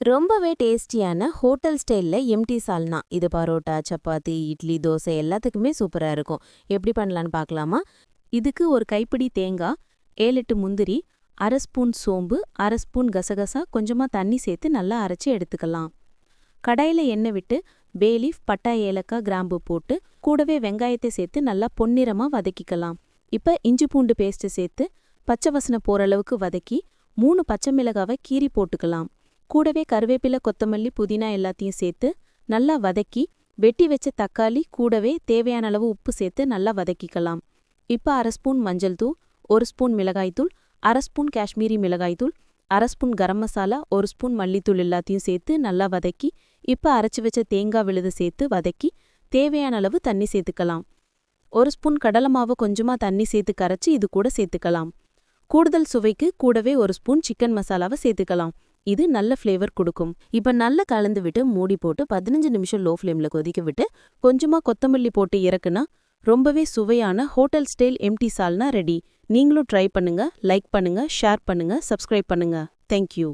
ரொம்பவே டேஸ்டியான ஹோட்டல் ஸ்டைலில் எம்டி சால்னா. இது பரோட்டா சப்பாத்தி இட்லி தோசை எல்லாத்துக்குமே சூப்பராக இருக்கும். எப்படி பண்ணலான்னு பார்க்கலாமா? இதுக்கு ஒரு கைப்பிடி தேங்காய் ஏழு எட்டு முந்திரி அரை ஸ்பூன் சோம்பு அரை ஸ்பூன் கசகசா கொஞ்சமாக தண்ணி சேர்த்து நல்லா அரைச்சி எடுத்துக்கலாம். கடாயில் எண்ணெய் விட்டு பேலீஃப் பட்டா ஏலக்காய் கிராம்பு போட்டு கூடவே வெங்காயத்தை சேர்த்து நல்லா பொன்னிறமாக வதக்கிக்கலாம். இப்போ இஞ்சி பூண்டு பேஸ்ட்டு சேர்த்து பச்சை வசனை போகிற அளவுக்கு வதக்கி மூணு பச்சை மிளகாவை கீறி போட்டுக்கலாம். கூடவே கருவேப்பிலை கொத்தமல்லி புதினா எல்லாத்தையும் சேர்த்து நல்லா வதக்கி வெட்டி வச்ச தக்காளி கூடவே தேவையான அளவு உப்பு சேர்த்து நல்லா வதக்கிக்கலாம். இப்போ அரை ஸ்பூன் மஞ்சள் தூள் ஒரு ஸ்பூன் மிளகாய்த்தூள் அரை ஸ்பூன் காஷ்மீரி மிளகாய்த்தூள் அரை ஸ்பூன் கரம் மசாலா ஒரு ஸ்பூன் மல்லித்தூள் எல்லாத்தையும் சேர்த்து நல்லா வதக்கி இப்போ அரைச்சி வச்ச தேங்காய் விழுது சேர்த்து வதக்கி தேவையான அளவு தண்ணி சேர்த்துக்கலாம். ஒரு ஸ்பூன் கடலை மாவு கொஞ்சமாக தண்ணி சேர்த்து கரைச்சி இது கூட சேர்த்துக்கலாம். கூடுதல் சுவைக்கு கூடவே ஒரு ஸ்பூன் சிக்கன் மசாலாவை சேர்த்துக்கலாம். இது நல்ல ஃப்ளேவர் கொடுக்கும். இப்போ நல்லா கலந்து விட்டு மூடி போட்டு பதினஞ்சு நிமிஷம் லோ ஃப்ளேமில் கொதிக்க விட்டு கொஞ்சமாக கொத்தமல்லி போட்டு இறக்குனா ரொம்பவே சுவையான hotel style empty salna ready நீங்களும் ட்ரை பண்ணுங்க லைக் பண்ணுங்க ஷேர் பண்ணுங்க சப்ஸ்கிரைப் பண்ணுங்க. Thank you